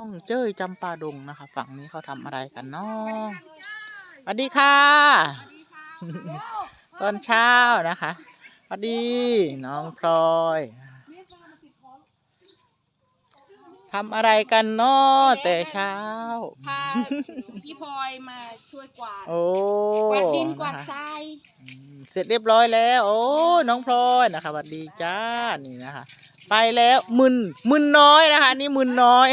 ต้องเจ้ยจำปาดงนะคะ ฝั่งนี้เขาทำอะไรกันเนาะสวัสดีค่ะ ตอนเช้านะคะสวัสดีน้องพลอยทำอะไรกันเนาะแต่เช้า พาพี่พลอยมาช่วยกวาดโอ้กวาดดินกวาดนะคะทรายอืมเสร็จเรียบร้อยแล้ว โอ้น้องพลอยนะคะสวัสดีจ้านี่นะคะ ไปแล้วมึนมึนน้อยนะคะอันนี่มึนน้อย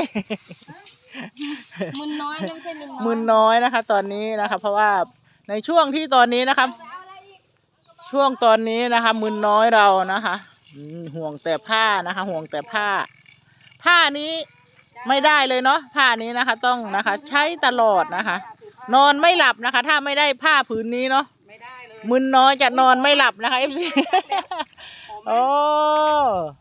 มึนน้อยยังใช่มึนน้อยมึนน้อยนะคะ ตอนนี้นะคะ เพราะว่าในช่วงที่ตอนนี้นะครับช่วงตอนนี้นะคะ มึนน้อยเรานะคะอืมห่วงแต่ผ้านะคะ ห่วงแต่ผ้า ผ้านี้ไม่ได้เลยเนาะผ้านี้นะคะ ต้องนะคะ ใช้ตลอดนะคะ นอนไม่หลับนะคะ ถ้าไม่ได้ผ้าผืนนี้เนาะไม่ได้เลยมึนน้อยจะนอนไม่หลับนะคะเอฟซีโอ้ไป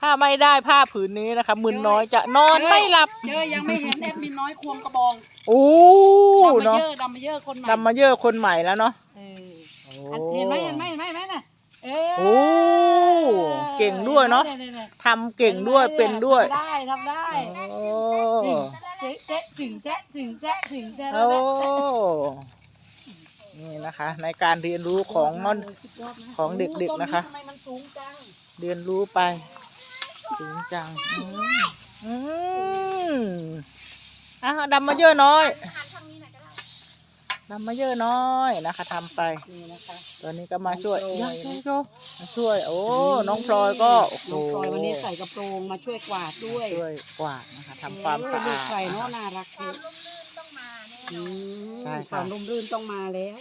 ถ้าไม่ได้ผ้าผืนนี้นะคะมึนน้อยจะนอนไม่หลับเจอยังไม่เห็นแอดมินน้อยควงกระบองโอ้ดำมาเนาะเยอะดำมาเยอะคนใหม่ดำมาเยอะคนใหม่แล้วเนาะเออโอ้อันเห็นไหมเห็นไหมเห็นไหมเห็นไหมน่ะเออโอ้เก่งด้วยเนาะทำเก่งด้วยเป็นด้วยทำได้ทำได้โอ้เจ๊เจ๊ถึงแจ๊ะถึงแจ๊ะถึงแจ๊ะโอ้นี่นะคะ ในการเรียนรู้ของน้องสุดยอดนะของเด็กๆนะคะทำไมมันสูงจังเรียนรู้ไป ถึงจังอืมอืมอะดำมาเยอะน้อยดำมาเยอะน้อยนะคะทำไป นี่นะคะ ตอนนี้ก็มาช่วยน้องพลอยยังช่วยมาช่วย โอ้ น้องพลอยก็โอ้โหน้องพลอยวันนี้ใส่กระโปรงมาช่วยกวาดด้วยช่วยกวาดนะคะทำความสะลูอากดไก่เนาะนะคะน่ารักเลยอืมใช่คค่ะวามร่มรื่นต้องมาแล้ว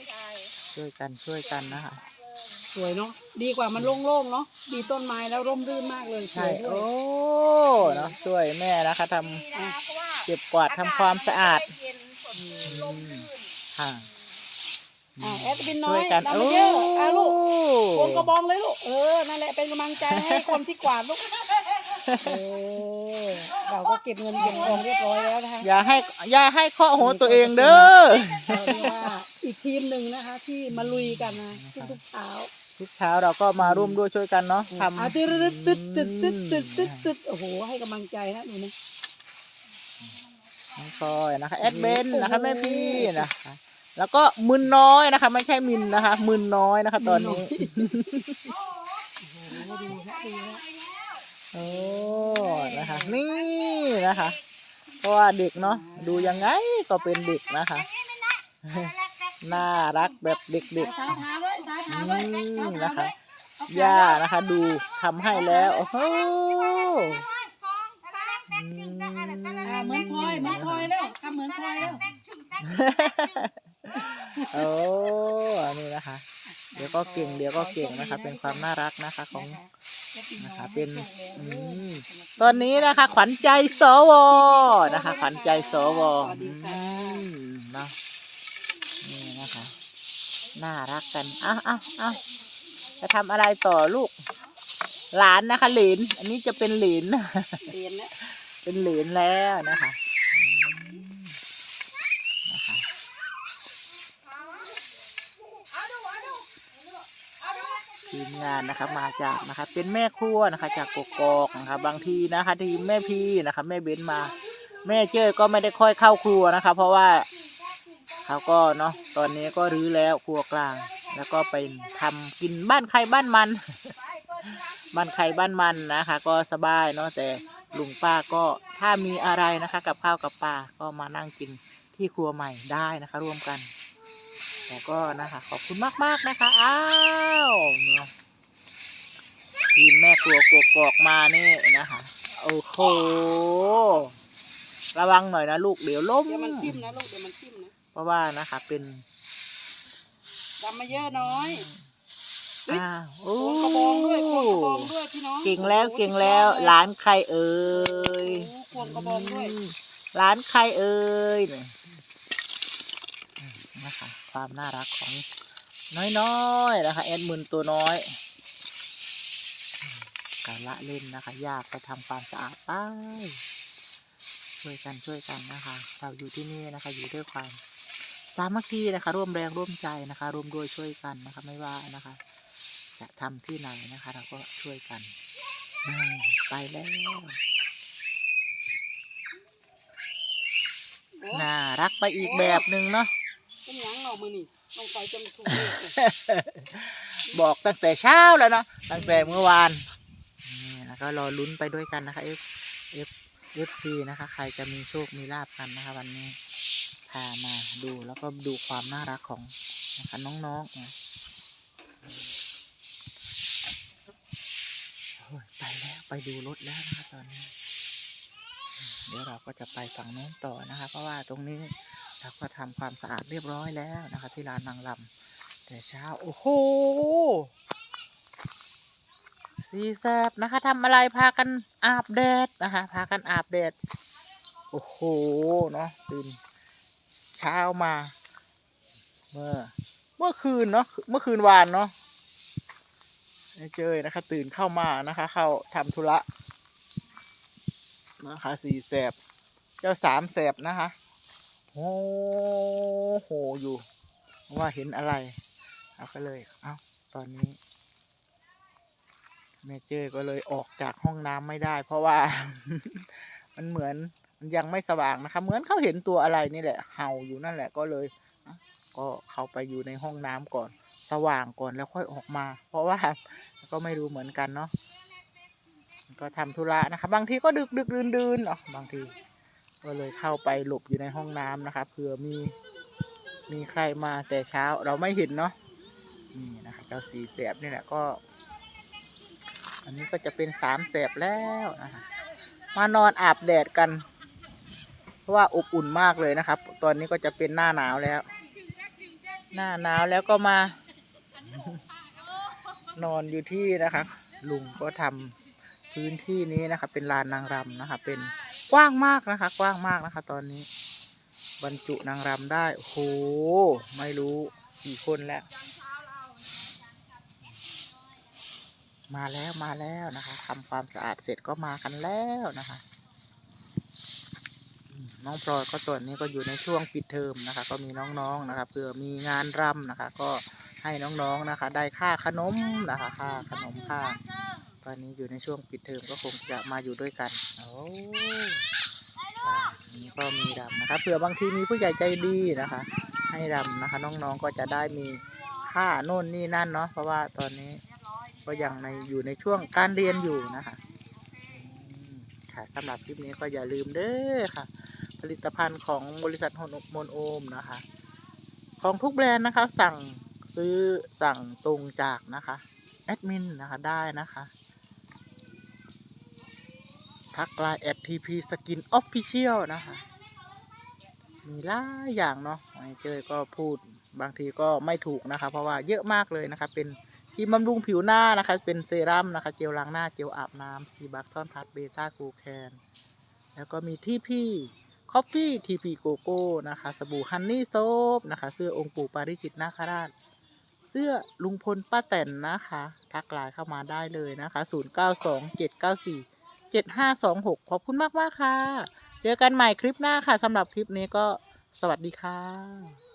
ช่วยกันช่วยกันนะคะส วยเนาะดีกว่ามันโล่งๆเนาะมีต้นไม้แล้วร่มรื่นมากเลยสใช่วยด้วโอ้ยเนาะช่วยแม่นะคะทำอะเก็บกวาดทำความสะอาดค่ะอะแอดบินน้ช่อวยยกันทำโอ้ มาเยอะอะลูกวงกระบองเลยลูกเออนั่นแหละเป็นกำลังใจให้คนที่กวาดลูกเออเราก็เก็บเงินเก็บทองเรียบร้อยแล้วนะคะ อย่าให้อย่าให้เคาะหัวตัวเองเด้อเราเรียกว่าอีกทีมหนึ่งนะคะ ที่มาลุยกันนะทุกๆเช้า ทุกเช้าเราก็มาร่วมด้วยช่วยกันเนาะทำ อาตึ๊ดตึ๊ดตึ๊ดตึ๊ดตึ๊ดตึ๊ดตึ๊ดโอ้โหให้กำลังใจนะหนูนะ น้องพลอยนะคะแอดเบนนะคะแม่พี่นะคะ แล้วก็มึนน้อยนะคะ ไม่ใช่มินนะคะ มึนน้อยนะคะ ตอนนี้ดูนะดูนะโอ้นะคะ นี่นะคะเพราะว่าเด็กเนาะดูยังไงก็เป็นเด็กนะคะ น่ารักแบบเด็กสายหาด้วยสา ยๆหาอืด้วยมนะคะ ย่านะคะ ดูทำให้แล้วโอ้โหอืมอ่าเหมือนพลอยเหมือนพลอยแล้วทำเหมือนพลอยแล้วโอ้อันนี้นะคะ เดี๋ยวก็เก่งเดี๋ยวก็เก่งนะคะ เป็นความน่ารักนะคะของนะคะเป็นอืมตอนนี้นะคะ ขวัญใจสวนะคะ ขวัญใจสวสวัสดีค่ะอืมเนาะนี่นะคะ น่ารักกันอ้าวอ้าวอ้าวจะทำอะไรต่อลูก หลานนะคะเหลนอันนี้จะเป็นเหลนเรียนแล้วเป็นเหลนแล้วนะคะอืมนะคะทีมงานนะคะมาจากนะคะ เป็นแม่ครัวนะคะ จากกกอกนะคะ บางทีนะคะ ทีมแม่พี่นะคะ แม่เบ้นมา แม่เจ้ยก็ไม่ได้ค่อยเข้าครัวนะคะ เพราะว่า เขาก็เนาะตอนนี้ก็รื้อแล้วครัวกลาง แล้วก็ไปทำกินบ้านใครบ้านมัน บ้านใครบ้านมันนะคะ ก็สบายเนาะแต่ลุงป้าก็ถ้ามีอะไรนะคะ กับข้าวกับปลาก็มานั่งกินที่ครัวใหม่ได้นะคะ ร่วมกันแต่ก็นะคะขอบคุณมากๆนะคะอ้าวทีมแม่ครัวกกอกมานี่นะคะโอ้โหระวังหน่อยนะลูกเดี๋ยวล้มเดี๋ยวมันจิ้มนะลูกเดี๋ยวมันจิ้มนะ ราะว่านะคะเป็นดำมาเยอะน้อยอ้าวโอ้ควงกระบองด้วยควงกระบองด้วยพี่น้องเก่งแล้วโอ้โหเก่งแล้วสุดยอดเยร้านใครเอ่ยโอ้โหควงกระบองด้วยมร้านใครเอ่ยเนี่ยอืมนะคะความน่ารักของน้อยๆนะคะแอดมินตัวน้อยอืมการละเล่นนะคะยากไปทำความสะอาดไปช่วยกันช่วยกันนะคะ เราอยู่ที่นี่นะคะ อยู่ด้วยความ สามัคคีนะคะ ร่วมแรงร่วมใจนะคะ ร่วมด้วยช่วยกันนะคะ ไม่ว่านะคะ จะทำที่ไหนนะคะ เราก็ช่วยกันอืมไปแล้วน่ารักไปอีกแบบหนึ่งเนาะเป็นหยังเนาะมือนี่ต้องไปจนถูกเลขเลยบอกตั้งแต่เช้าแล้วเนาะตั้งแต่เมื่อวานนี่แล้วก็รอลุ้นไปด้วยกันนะคะ F F F C นะคะ ใครจะมีโชคมีลาบกันนะคะ วันนี้พามาดูแล้วก็ดูความน่ารักของนะคะน้องๆนะโอ้ยไปแล้วไปดูรถแล้วนะคะตอนนี้ เดี๋ยวเราก็จะไปฝั่งโน้นต่อนะคะ เพราะว่าตรงนี้เราก็ทำความสะอาดเรียบร้อยแล้วนะคะ ที่ลานนางลำแต่เช้า โอ้โหสีแสบนะคะทำอะไรพากันอาบแดดนะคะ พากันอาบแดด โอ้โห เนาะตื่น เช้ามา เมื่อ เมื่อคืนเนาะเมื่อคืนวานเนาะเจอนะคะ ตื่นเข้ามานะคะ เข้าทำธุระนะคะสี่แสบ เจ้าสามแสบนะคะโอ้โหอยู่ ว่าเห็นอะไร เอาก็เลย เอาตอนนี้แม่เจ้ก็เลยออกจากห้องน้ำไม่ได้ เพราะว่า มันเหมือน มันยังไม่สว่างนะคะเหมือนเขาเห็นตัวอะไรนี่แหละ เห่าอยู่นั่นแหละก็เลย ก็เข้าไปอยู่ในห้องน้ำก่อน สว่างก่อนแล้วค่อยออกมา เพราะว่าก็ไม่รู้เหมือนกันเนาะก็ทำธุระนะคะ บางทีก็ดึกดึกดื่นดื่นอ๋อบางที ก็เลยเข้าไปหลบอยู่ในห้องน้ำนะคะเผื่อมีมีใครมาแต่เช้าเราไม่เห็นเนาะนี่นะคะเจ้าสีแสบนี่แหละก็ อันนี้ก็จะเป็นสามแสบแล้วนะคะมานอนอาบแดดกัน ราะว่าอบอุ่นมากเลยนะครับ ตอนนี้ก็จะเป็นหน้าหนาวแล้ว หน้าหนาวแล้วก็มา นอนอยู่ที่นะคะลุงก็ทำพื้นที่นี้นะคะเป็นลานนางรำนะคะเป็นกว้างมากนะคะ กว้างมากนะคะ ตอนนี้ บรรจุนางรำได้โอ้โหไม่รู้กี่คนแล้ว มาแล้วมาแล้วนะคะทำความสะอาดเสร็จก็มากันแล้วนะคะ น้องพลอยก็ตัวนี้ก็อยู่ในช่วงปิดเทอมนะคะ ก็มีน้องๆนะคะเผื่อมีงานรำนะคะ ก็ให้น้องๆนะคะ ได้ค่าขนมนะคะค่าขนมค่าตอนนี้อยู่ในช่วงปิดเทอมก็คงจะมาอยู่ด้วยกันโอ้อ่านี่ก็มีรำนะคะเผื่อบางทีมีผู้ใหญ่ใจดีนะคะ ให้รำนะคะ น้องๆก็จะได้มีค่าโน่นนี่นั่นเนาะเพราะว่าตอนนี้ก็ยังในอยู่ในช่วงการเรียนอยู่นะคะอืมค่ะสำหรับคลิปนี้ก็อย่าลืมเด้อค่ะ ผลิตภัณฑ์ของบริษัทโมนโอมนะคะ ของทุกแบรนด์นะคะ สั่งซื้อสั่งตรงจากนะคะแอดมินนะคะได้นะคะทักไลน์แอดทีพีสกินออฟฟิเชียลนะคะ มีหลายอย่างเนาะไอเจยก็พูดบางทีก็ไม่ถูกนะคะ เพราะว่าเยอะมากเลยนะคะ เป็นครีมบำรุงผิวหน้านะคะ เป็นเซรั่มนะคะ เจลล้างหน้า เจลอาบน้ำซีบัคทอนพัทเบต้ากูแคน แล้วก็มีที่พี่ คอฟฟี่ทีพีโกโก้นะคะสบู่ฮันนี่โซฟนะคะเสื้อองค์ปู่ปาริจิตนาคราช เสื้อลุงพลป้าแตนนะคะ ทักไลน์เข้ามาได้เลยนะคะ 092794 7526 ขอบคุณมากมากค่ะ เจอกันใหม่คลิปหน้าค่ะสำหรับคลิปนี้ก็สวัสดีค่ะ